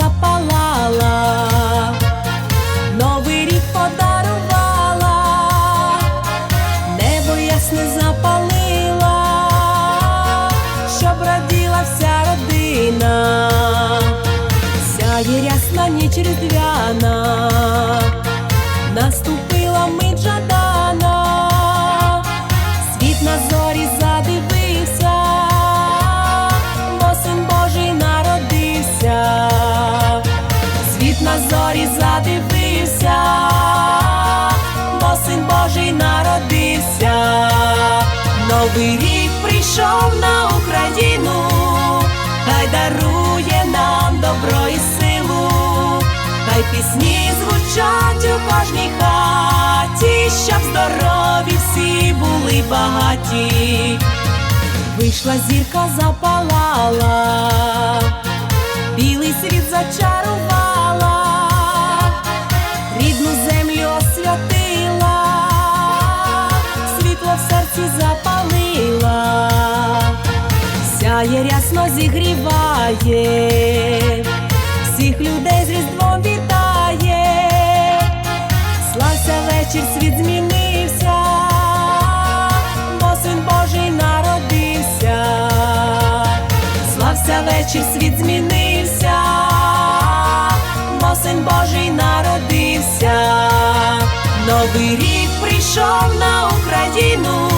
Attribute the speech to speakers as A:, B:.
A: запалала, новий рік подарувала, небо ясне запалила, щоб раділа вся родина, сяє ясна ніч різдвяна. Зорі задивився, бо син Божий народився, новий рік прийшов на Україну, хай дарує нам добро і силу, хай пісні звучать у кожній хаті, щоб здорові всі були багаті. Вийшла зірка, запалала, білий світ зачарувала, запалила, сяє рясно зігріває, всіх людей з різдвом вітає, слався вечір, світ змінився, бо син Божий народився, слався вечір, світ змінився, бо син Божий народився, новий рік прийшов на Україну,